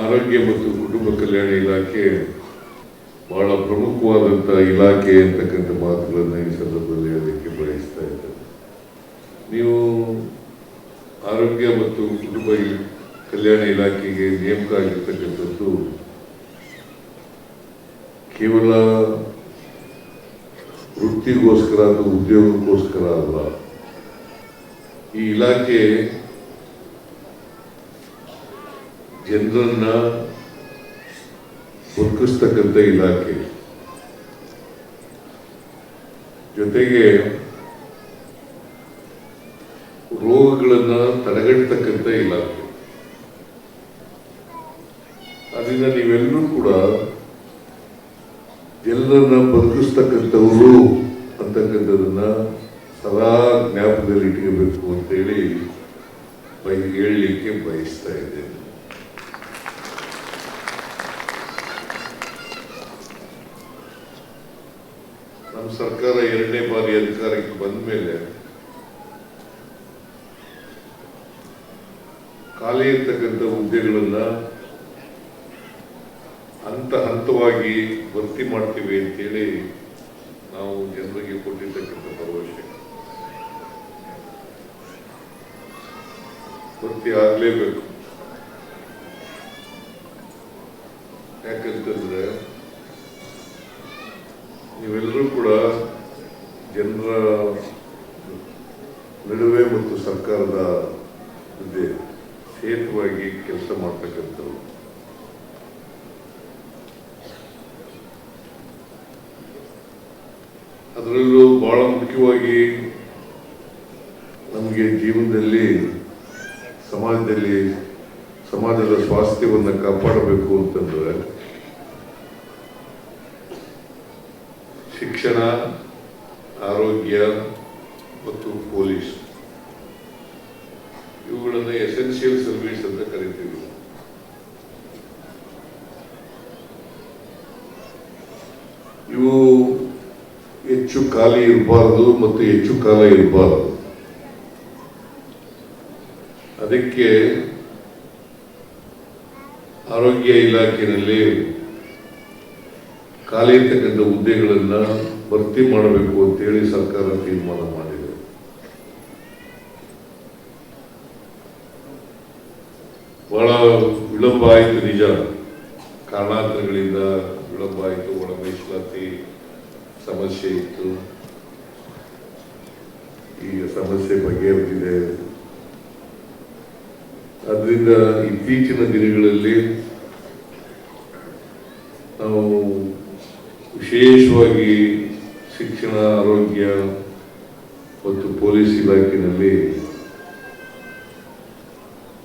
ಆರೋಗ್ಯ ಮತ್ತು ಕುಟುಂಬ ಕಲ್ಯಾಣ ಇಲಾಖೆ ಬಹಳ ಪ್ರಮುಖವಾದಂಥ ಇಲಾಖೆ ಅಂತಕ್ಕಂಥ ಮಾತುಗಳನ್ನು ಈ ಸಂದರ್ಭದಲ್ಲಿ ಅದಕ್ಕೆ ಬಯಸ್ತಾ ಇದ್ದೇನೆ. ನೀವು ಆರೋಗ್ಯ ಮತ್ತು ಕುಟುಂಬ ಕಲ್ಯಾಣ ಇಲಾಖೆಗೆ ನೇಮಕ ಆಗಿರ್ತಕ್ಕಂಥದ್ದು ಕೇವಲ ವೃತ್ತಿಗೋಸ್ಕರ ಅಥವಾ ಉದ್ಯೋಗಕ್ಕೋಸ್ಕರ ಅಲ್ಲ. ಈ ಇಲಾಖೆ ಜನರನ್ನ ಬದುಕಿಸ್ತಕ್ಕಂಥ ಇಲಾಖೆ ಜೊತೆಗೆ ರೋಗಗಳನ್ನ ತಡೆಗಟ್ಟತಕ್ಕಂಥ ಇಲಾಖೆ. ಅದರಿಂದ ನೀವೆಲ್ಲರೂ ಕೂಡ ಎಲ್ಲರನ್ನ ಬದುಕಿಸ್ತಕ್ಕಂಥವರು ಅಂತಕ್ಕಂಥದನ್ನ ಸದಾ ಜ್ಞಾಪಕದಲ್ಲಿ ಇಟ್ಕೋಬೇಕು ಅಂತೇಳಿ ಬೈ ಹೇಳಲಿಕ್ಕೆ ಬಯಸ್ತಾ ಇದ್ದೇನೆ. ಸರ್ಕಾರ ಎರಡನೇ ಬಾರಿ ಅಧಿಕಾರಕ್ಕೆ ಬಂದ ಮೇಲೆ ಖಾಲಿ ಇರ್ತಕ್ಕಂಥ ಹುದ್ದೆಗಳನ್ನ ಹಂತ ಹಂತವಾಗಿ ಭರ್ತಿ ಮಾಡ್ತೀವಿ ಅಂತೇಳಿ ನಾವು ಜನರಿಗೆ ಕೊಟ್ಟಿರ್ತಕ್ಕಂಥ ಭರವಸೆ. ಭರ್ತಿ ಆಗಲೇಬೇಕು ಯಾಕಂತಂದ್ರೆ ನೀವೆಲ್ಲರೂ ಕೂಡ ಜನರ ನಡುವೆ ಮತ್ತು ಸರ್ಕಾರದ ಜೊತೆ ಸೇತುವಾಗಿ ಕೆಲಸ ಮಾಡ್ತಕ್ಕಂಥವ್ರು. ಅದರಲ್ಲೂ ಬಹಳ ಮುಖ್ಯವಾಗಿ ನಮಗೆ ಜೀವನದಲ್ಲಿ, ಸಮಾಜದಲ್ಲಿ, ಸಮಾಜದ ಸ್ವಾಸ್ಥ್ಯವನ್ನು ಕಾಪಾಡಬೇಕು ಅಂತಂದ್ರೆ ಶಿಕ್ಷಣ, ಆರೋಗ್ಯ ಮತ್ತು ಪೊಲೀಸ್. ಇವುಗಳನ್ನು ಎಸೆನ್ಷಿಯಲ್ ಸರ್ವಿಸ್ ಅಂತ ಕರಿತೀವಿ. ಇವು ಹೆಚ್ಚು ಖಾಲಿ ಇರಬಾರದು ಮತ್ತು ಹೆಚ್ಚು ಕಾಲ ಇರಬಾರದು. ಅದಕ್ಕೆ ಆರೋಗ್ಯ ಇಲಾಖೆಯಲ್ಲಿ ಖಾಲಿ ಇರ್ತಕ್ಕಂಥ ಹುದ್ದೆಗಳನ್ನ ಭರ್ತಿ ಮಾಡಬೇಕು ಅಂತೇಳಿ ಸರ್ಕಾರ ತೀರ್ಮಾನ ಮಾಡಿದೆ. ಬಹಳ ವಿಳಂಬ ಆಯಿತು ನಿಜ. ಕಾರಣಾಂತರಗಳಿಂದ ವಿಳಂಬ ಆಯಿತು, ಒಳ ಮೀಸಲಾತಿ ಸಮಸ್ಯೆ ಇತ್ತು. ಈಗ ಸಮಸ್ಯೆ ಬಗೆಹರಿದಿದೆ. ಅದರಿಂದ ಇತ್ತೀಚಿನ ದಿನಗಳಲ್ಲಿ ನಾವು ವಿಶೇಷವಾಗಿ ಶಿಕ್ಷಣ ಆರೋಗ್ಯ ಮತ್ತು ಪೊಲೀಸ್ ಇಲಾಖೆಯಲ್ಲಿ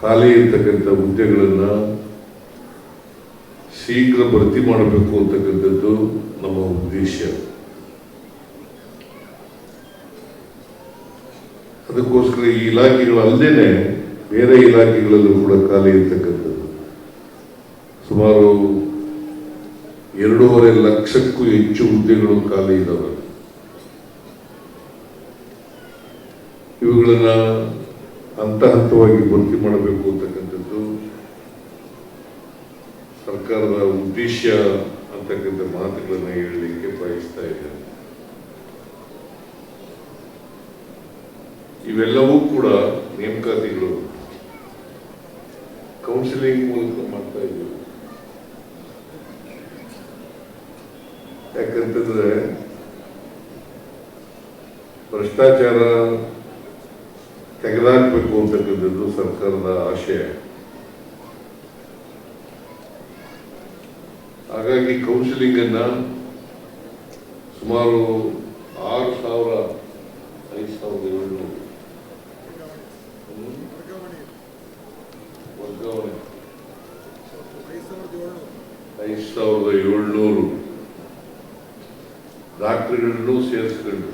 ಖಾಲಿ ಇರ್ತಕ್ಕಂಥ ಹುದ್ದೆಗಳನ್ನು ಶೀಘ್ರ ಭರ್ತಿ ಮಾಡಬೇಕು ಅಂತಕ್ಕಂಥದ್ದು ನಮ್ಮ ಉದ್ದೇಶ. ಅದಕ್ಕೋಸ್ಕರ ಈ ಇಲಾಖೆಗಳಲ್ಲದೇನೆ ಬೇರೆ ಇಲಾಖೆಗಳಲ್ಲೂ ಕೂಡ ಖಾಲಿ ಇರ್ತಕ್ಕಂಥದ್ದು. ಸುಮಾರು ಎರಡೂವರೆ ಲಕ್ಷಕ್ಕೂ ಹೆಚ್ಚು ಹುದ್ದೆಗಳು ಖಾಲಿ ಇದ್ದಾವೆ ಇವುಗಳನ್ನ ಹಂತ ಹಂತವಾಗಿ ಭರ್ತಿ ಮಾಡಬೇಕು ಅಂತಕ್ಕಂಥದ್ದು ಸರ್ಕಾರದ ಉದ್ದೇಶ ಅಂತಕ್ಕಂಥ ಮಾತುಗಳನ್ನ ಹೇಳಲಿಕ್ಕೆ ಬಯಸ್ತಾ ಇದ್ದೇನೆ. ಇವೆಲ್ಲವೂ ಕೂಡ ನೇಮಕಾತಿಗಳು. ಕೌನ್ಸಿಲಿಂಗ್ ಮೂಲಕ ಮಾಡ್ತಾ ಇದ್ದೀವಿ. ಯಾಕಂತಂದ್ರೆ ಭ್ರಷ್ಟಾಚಾರ ತೆಗೆದಾಕಬೇಕು ಅಂತಕ್ಕಂಥದ್ದು ಸರ್ಕಾರದ ಆಶಯ. ಹಾಗಾಗಿ ಕೌನ್ಸಿಲಿಂಗ್ ಅನ್ನ ಸುಮಾರು ಆರು ಸಾವಿರ ಐದು ಸಾವಿರದ ಏಳ್ನೂರು. ಹ್ಮ್? ವರ್ಗಾವಣೆ. ಐದು ಸಾವಿರದ ಏಳ್ನೂರು. ಡಾಕ್ಟರ್ಗಳನ್ನು ಸೇರಿಸ್ಕೊಂಡು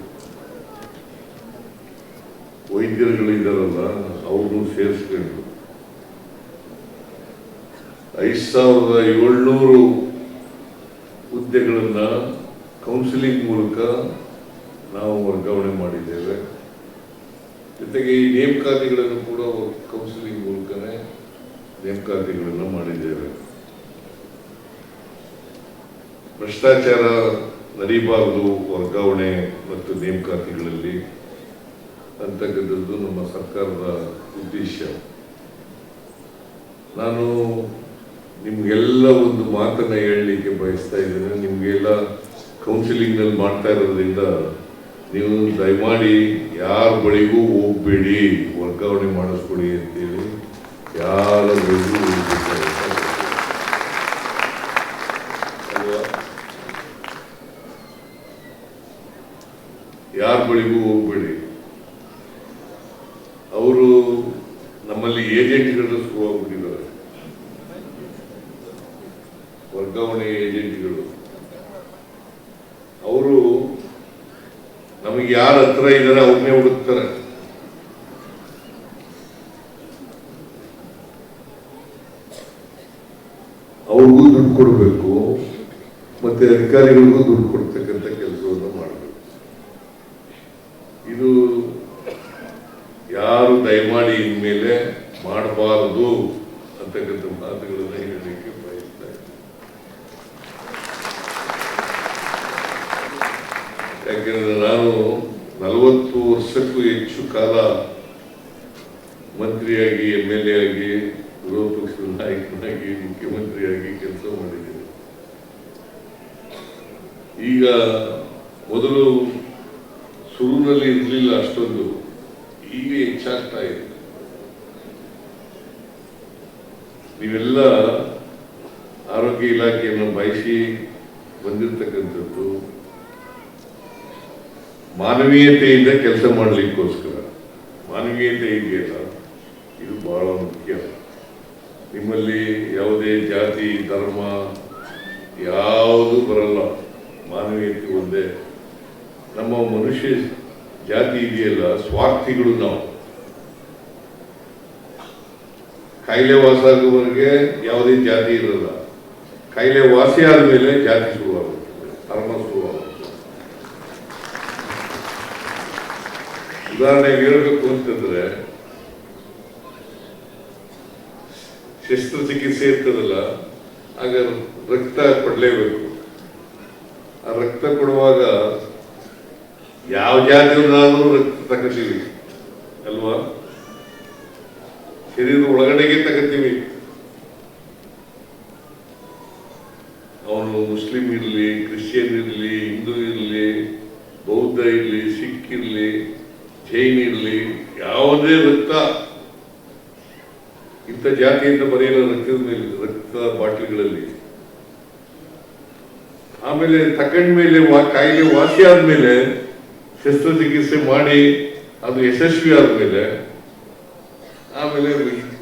ವೈದ್ಯರುಗಳಿದ್ದಾರಲ್ಲ ಅವರು ಸೇರಿಸ್ಕೊಂಡು ಐದು ಸಾವಿರದ ಏಳ್ನೂರು ಹುದ್ದೆಗಳನ್ನ ಕೌನ್ಸಿಲಿಂಗ್ ಮೂಲಕ ನಾವು ವರ್ಗಾವಣೆ ಮಾಡಿದ್ದೇವೆ. ಜೊತೆಗೆ ಈ ನೇಮಕಾತಿಗಳನ್ನು ಕೂಡ ಕೌನ್ಸಿಲಿಂಗ್ ಮೂಲಕನೇ ನೇಮಕಾತಿಗಳನ್ನು ಮಾಡಿದ್ದೇವೆ. ಭ್ರಷ್ಟಾಚಾರ ನಡೀಬಾರದು ವರ್ಗಾವಣೆ ಮತ್ತು ನೇಮಕಾತಿಗಳಲ್ಲಿ ಅಂತಕ್ಕಂಥದ್ದು ನಮ್ಮ ಸರ್ಕಾರದ ಉದ್ದೇಶ. ನಾನು ನಿಮಗೆಲ್ಲ ಒಂದು ಮಾತನ್ನ ಹೇಳಲಿಕ್ಕೆ ಬಯಸ್ತಾ ಇದ್ದೇನೆ. ನಿಮಗೆಲ್ಲ ಕೌನ್ಸಿಲಿಂಗ್ನಲ್ಲಿ ಮಾಡ್ತಾ ಇರೋದ್ರಿಂದ ನೀವು ದಯಮಾಡಿ ಯಾರ ಬಳಿಗೂ ಹೋಗ್ಬೇಡಿ, ವರ್ಗಾವಣೆ ಮಾಡಿಸ್ಕೊಡಿ ಅಂತೇಳಿ ಯಾರ ಬಳಿಗೂ. ಯಾರ ಬಳಿಗೂ ಹೋಗ್ಬೇಡಿ. ಅವರು ನಮ್ಮಲ್ಲಿ ಏಜೆಂಟ್ಗಳು ಶುರುವಾಗ್ಬಿಟ್ಟಿದ್ದಾರೆ ವರ್ಗಾವಣೆ ಏಜೆಂಟ್ಗಳು. ಅವರು ನಮಗೆ ಯಾರ ಹತ್ರ ಇದ್ದಾರೆ ಅವ್ರನ್ನೇ ಹುಡುಕ್ತಾರೆ. ಅವ್ರಿಗೂ ದುಡ್ಡು ಕೊಡಬೇಕು, ಮತ್ತೆ ಅಧಿಕಾರಿಗಳಿಗೂ ದುಡ್ಡು ಕೊಡ್ತಕ್ಕಂಥ ಕೆಲಸವನ್ನು ಮಾಡಬೇಕು ಇದು ಯಾರು ದಯಮಾಡಿ ಇನ್ಮೇಲೆ ಮಾಡಬಾರದು ಅಂತಕ್ಕಂಥ ಮಾತುಗಳನ್ನು ಹೇಳಲಿಕ್ಕೆ ಬಯಸ್ತಾ ಇದ್ದೀನಿ ಯಾಕೆಂದ್ರೆ ನಾನು ನಲವತ್ತು ವರ್ಷಕ್ಕೂ ಹೆಚ್ಚು ಕಾಲ ಮಂತ್ರಿಯಾಗಿ, ಎಂ ಎಲ್ ಎ ಆಗಿ ವಿರೋಧ ಪಕ್ಷದ ನಾಯಕನಾಗಿ, ಮುಖ್ಯಮಂತ್ರಿಯಾಗಿ ಕೆಲಸ ಮಾಡಿದ್ದೇನೆ. ಈಗ ಮೊದಲು ಶುರುವಿನಲ್ಲಿ ಇರಲಿಲ್ಲ ಅಷ್ಟೊಂದು, ಈಗ ಹೆಚ್ಚಾಗ್ತಾ ಇದೆ. ನೀವೆಲ್ಲ ಆರೋಗ್ಯ ಇಲಾಖೆಯನ್ನು ಬಯಸಿ ಬಂದಿರತಕ್ಕಂಥದ್ದು ಮಾನವೀಯತೆಯಿಂದ ಕೆಲಸ ಮಾಡಲಿಕ್ಕೋಸ್ಕರ. ಮಾನವೀಯತೆ ಇದೆಯಲ್ಲ, ಇದು ಬಹಳ ಮುಖ್ಯ. ನಿಮ್ಮಲ್ಲಿ ಯಾವುದೇ ಜಾತಿ, ಧರ್ಮ ಯಾವುದು ಬರಲ್ಲ. ಮಾನವೀಯತೆ ಒಂದೇ. ನಮ್ಮ ಮನುಷ್ಯ ಜಾತಿ ಇದೆಯಲ್ಲ, ಸ್ವಾರ್ಥಿಗಳು ನಾವು. ಕಾಯಿಲೆ ವಾಸ ಆಗುವವರೆಗೆ ಯಾವುದೇ ಜಾತಿ ಇರಲ್ಲ. ಕಾಯಿಲೆ ವಾಸಿ ಆದಮೇಲೆ ಜಾತಿ ಉದಾಹರಣೆಗೆ ಹೇಳ್ಬೇಕು ಅಂತಂದ್ರೆ, ಶಸ್ತ್ರಚಿಕಿತ್ಸೆ ಇರ್ತದಲ್ಲ, ಆಗ ರಕ್ತ ಕೊಡಲೇಬೇಕು. ಆ ರಕ್ತ ಕೊಡುವಾಗ ಯಾವ ಜಾತಿಯನ್ನಾದ್ರೂ ರಕ್ತ ತಗೋತೀವಿ, ಅಲ್ವಾ? ಶರೀರದ ಒಳಗಡೆಗೆ ತಗೋತೀವಿ ಅವನು ಮುಸ್ಲಿಂ ಇರಲಿ ಕ್ರಿಶ್ಚಿಯನ್ ಇರಲಿ ಹಿಂದೂ ಇರಲಿ ಬೌದ್ಧ ಇರಲಿ ಸಿಖ್ ಇರಲಿ ಜೈನ್ ಇರಲಿ ಯಾವುದೇ ರಕ್ತ ಇಂಥ ಜಾತಿಯಿಂದ ಬರೆಯಲ್ಲ ರಕ್ತದ ಮೇಲೆ ರಕ್ತ ಬಾಟ್ಲಿಗಳಲ್ಲಿ, ಆಮೇಲೆ ತಕೊಂಡ್ಮೇಲೆ ಮೇಲೆ ಕಾಯಿಲೆ ವಾಸಿ ಆದ್ಮೇಲೆ ಶಸ್ತ್ರಚಿಕಿತ್ಸೆ ಮಾಡಿ ಅದು ಯಶಸ್ವಿ ಆದ್ಮೇಲೆ, ಆಮೇಲೆ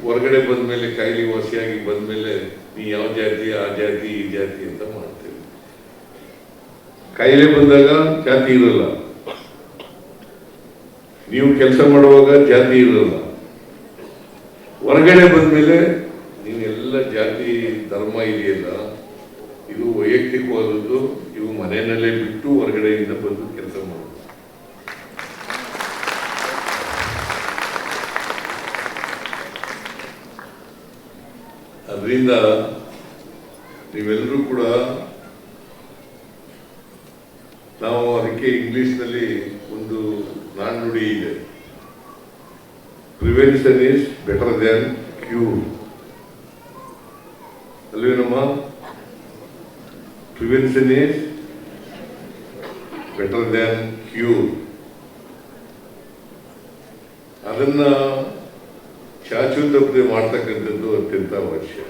ಹೊರಗಡೆ ಬಂದ್ಮೇಲೆ ಕಾಯಿಲೆ ವಾಸಿಯಾಗಿ ಬಂದ್ಮೇಲೆ ನೀ ಯಾವ ಜಾತಿ, ಆ ಜಾತಿ, ಈ ಜಾತಿ ಅಂತ ಮಾಡ್ತೇವೆ. ಕಾಯಿಲೆ ಬಂದಾಗ ಜಾತಿ ಇರಲ್ಲ. ನೀವು ಕೆಲಸ ಮಾಡುವಾಗ ಜಾತಿ ಇರಲ್ಲ. ಹೊರಗಡೆ ಬಂದ್ಮೇಲೆ ನೀವೆಲ್ಲ ಜಾತಿ, ಧರ್ಮ ಇದೆಯಲ್ಲ ಇದು ವೈಯಕ್ತಿಕವಾದದ್ದು, ಇವು ಮನೆಯಲ್ಲೇ ಬಿಟ್ಟು ಹೊರಗಡೆಯಿಂದ ಬಂದು ಕೆಲಸ ಮಾಡೋದು. ಅದರಿಂದ ನೀವೆಲ್ಲರೂ ಕೂಡ ನಾವು ಅದಕ್ಕೆ ಇಂಗ್ಲಿಷ್ನಲ್ಲಿ ಒಂದು ನಾಣ್ಣುಡಿ ಇದೆ. Prevention is better than cure ಅಲ್ವೇನಮ್ಮ prevention is better than cure ಅದನ್ನ ಚಾಚು ತಪ್ಪದೆ ಮಾಡ್ತಕ್ಕಂಥದ್ದು ಅತ್ಯಂತ ಅವಶ್ಯ.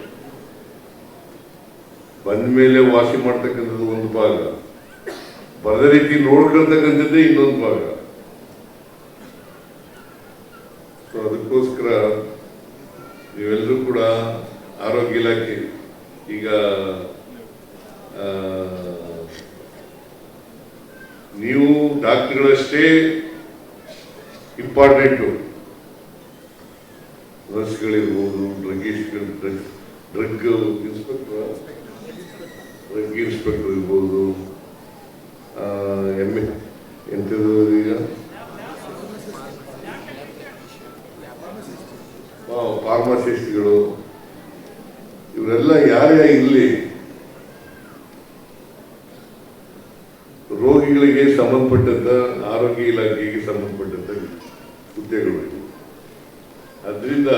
ಬಂದ ಮೇಲೆ ವಾಸಿ ಮಾಡ್ತಕ್ಕಂಥದ್ದು ಒಂದು ಭಾಗ. ಬರದ ರೀತಿ ನೋಡ್ಕೊಳ್ತಕ್ಕಂಥದ್ದೇ ಇನ್ನೊಂದು ಭಾಗ ಸೊ ಅದಕ್ಕೋಸ್ಕರ ನೀವೆಲ್ಲರೂ ಕೂಡ ಆರೋಗ್ಯ ಇಲಾಖೆ ಈಗ ಆ, ನೀವು ಡಾಕ್ಟರ್ಗಳಷ್ಟೇ ಇಂಪಾರ್ಟೆಂಟು. ನರ್ಸ್ಗಳಿರ್ಬೋದು, ಡ್ರಗ್ಗಿಸ್ಟ್ಗಳು, drug drug inspector drug inspector ಇರ್ಬೋದು. ಎಂ ಎ ಈಗ? ಫಾರ್ಮಸಿಸ್ಟ್ಗಳು. ಇವರೆಲ್ಲ ಯಾರೇ ಇರಲಿ ರೋಗಿಗಳಿಗೆ ಸಂಬಂಧಪಟ್ಟಂತ, ಆರೋಗ್ಯ ಇಲಾಖೆಗೆ ಸಂಬಂಧಪಟ್ಟಂತ ಹುದ್ದೆಗಳು. ಅದರಿಂದ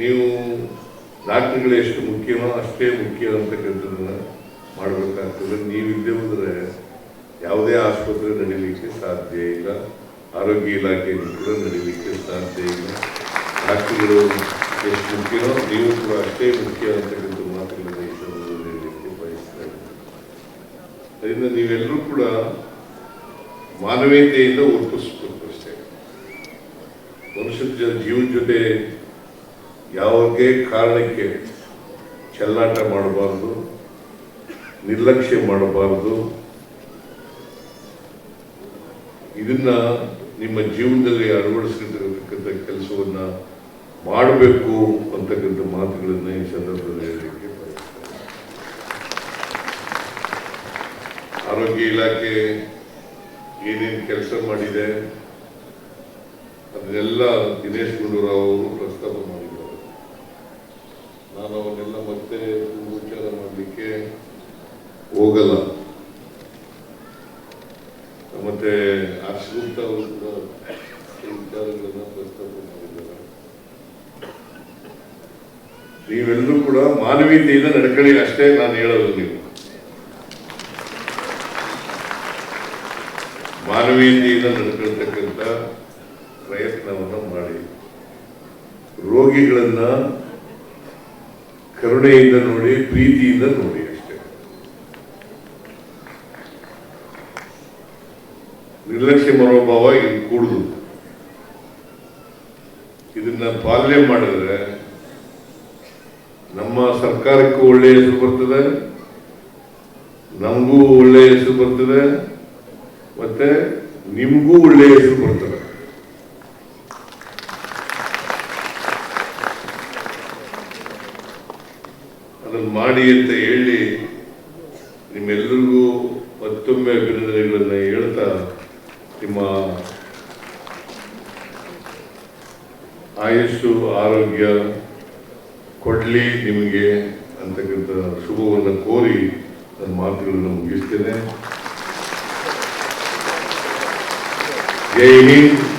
ನೀವು ಡಾಕ್ಟರ್ಗಳು ಎಷ್ಟು ಮುಖ್ಯನೋ ಅಷ್ಟೇ ಮುಖ್ಯ ಅಂತಕ್ಕಂಥದ್ದನ್ನ ಮಾಡಬೇಕಾಗ್ತದೆ. ನೀವಿಲ್ಲದೆ ಹೋದ್ರೆ ಯಾವುದೇ ಆಸ್ಪತ್ರೆ ನಡೀಲಿಕ್ಕೆ ಸಾಧ್ಯ ಇಲ್ಲ. ಆರೋಗ್ಯ ಇಲಾಖೆಯಲ್ಲಿ ಕೂಡ ನಡೀಲಿಕ್ಕೆ ಸಾಧ್ಯ ಇಲ್ಲ. ಡಾಕ್ಟರ್ಗಳು ಎಷ್ಟು ಮುಖ್ಯನೋ ನೀವು ಕೂಡ ಅಷ್ಟೇ ಮುಖ್ಯ ಅಂತಕ್ಕಂಥ ಮಾತುಗಳನ್ನು ಈ ಸಂದರ್ಭದಲ್ಲಿ ಹೇಳಲಿಕ್ಕೆ ಬಯಸ್ತಾ ಇದ್ದೀನಿ ನೀವೆಲ್ಲರೂ ಕೂಡ ಮಾನವೀಯತೆಯಿಂದ ವರ್ತಿಸ್ಬೇಕು ಅಷ್ಟೇ. ಮನುಷ್ಯನ ಜೀವನ ಜೊತೆ ಯಾವುದೇ ಕಾರಣಕ್ಕೆ ಚೆಲ್ಲಾಟ ಮಾಡಬಾರ್ದು, ನಿರ್ಲಕ್ಷ್ಯ ಮಾಡಬಾರ್ದು. ಇದನ್ನ ನಿಮ್ಮ ಜೀವನದಲ್ಲಿ ಅಳವಡಿಸಿರ್ತಕ್ಕಂಥ ಕೆಲಸವನ್ನ ಮಾಡಬೇಕು ಅಂತಕ್ಕಂಥ ಮಾತುಗಳನ್ನ ಈ ಸಂದರ್ಭದಲ್ಲಿ ಹೇಳಲಿಕ್ಕೆ ಆರೋಗ್ಯ ಇಲಾಖೆ ಏನೇನು ಕೆಲಸ ಮಾಡಿದೆ, ಅದನ್ನೆಲ್ಲ ದಿನೇಶ್ ಗುಂಡೂರಾವ್ ಅವರು ಪ್ರಸ್ತಾಪ ಮಾಡಿದ್ದಾರೆ. ನಾನು ಅವನ್ನೆಲ್ಲ ಮತ್ತೆ ವಿಚಾರ ಮಾಡಲಿಕ್ಕೆ ಹೋಗಲ್ಲ. ಮತ್ತೆ ಹರ್ಷಗುಪ್ತ ಅವರು ಕೂಡ ವಿಚಾರಗಳನ್ನ ಪ್ರಸ್ತಾಪ ಮಾಡಿದ್ದಾರೆ ನೀವೆಲ್ಲರೂ ಕೂಡ ಮಾನವೀಯತೆಯಿಂದ ನಡ್ಕೊಳ್ಳಿ ಅಷ್ಟೇ ನಾನು ಹೇಳೋದು ನೀವು. ಮಾನವೀಯತೆಯಿಂದ ನಡ್ಕೊಳ್ತಕ್ಕಂಥ ಪ್ರಯತ್ನವನ್ನು ಮಾಡಿ. ರೋಗಿಗಳನ್ನ ಕರುಣೆಯಿಂದ ನೋಡಿ, ಪ್ರೀತಿಯಿಂದ ನೋಡಿ ಅಷ್ಟೇ. ನಿರ್ಲಕ್ಷ್ಯ ಮನೋಭಾವ ಇಲ್ಲಿ ಕೂಡುದು. ಇದನ್ನ ಪಾಲನೆ ಮಾಡಿದ್ರೆ ನಮ್ಮ ಸರ್ಕಾರಕ್ಕೂ ಒಳ್ಳೆಯ ಹೆಸರು ಬರ್ತದೆ, ನಮಗೂ ಒಳ್ಳೆಯ ಹೆಸರು ಬರ್ತದೆ, ಮತ್ತೆ ನಿಮಗೂ ಒಳ್ಳೆಯ ಹೆಸರು ಬರ್ತದೆ. ಅದನ್ನು ಮಾಡಿ ಅಂತ ಹೇಳಿ ನಿಮ್ಮೆಲ್ಲರಿಗೂ ಮತ್ತೊಮ್ಮೆ ಅಭಿನಂದನೆಗಳನ್ನು ಹೇಳ್ತಾ ನಿಮ್ಮ ಆಯುಸ್ಸು, ಆರೋಗ್ಯ ಕೊಡ್ಲಿ ನಿಮಗೆ ಅಂತಕ್ಕಂಥ ಶುಭವನ್ನು ಕೋರಿ ನನ್ನ ಮಾತುಗಳನ್ನು ಮುಗಿಸ್ತೇನೆ. ಜೈ ಹಿಂದ್.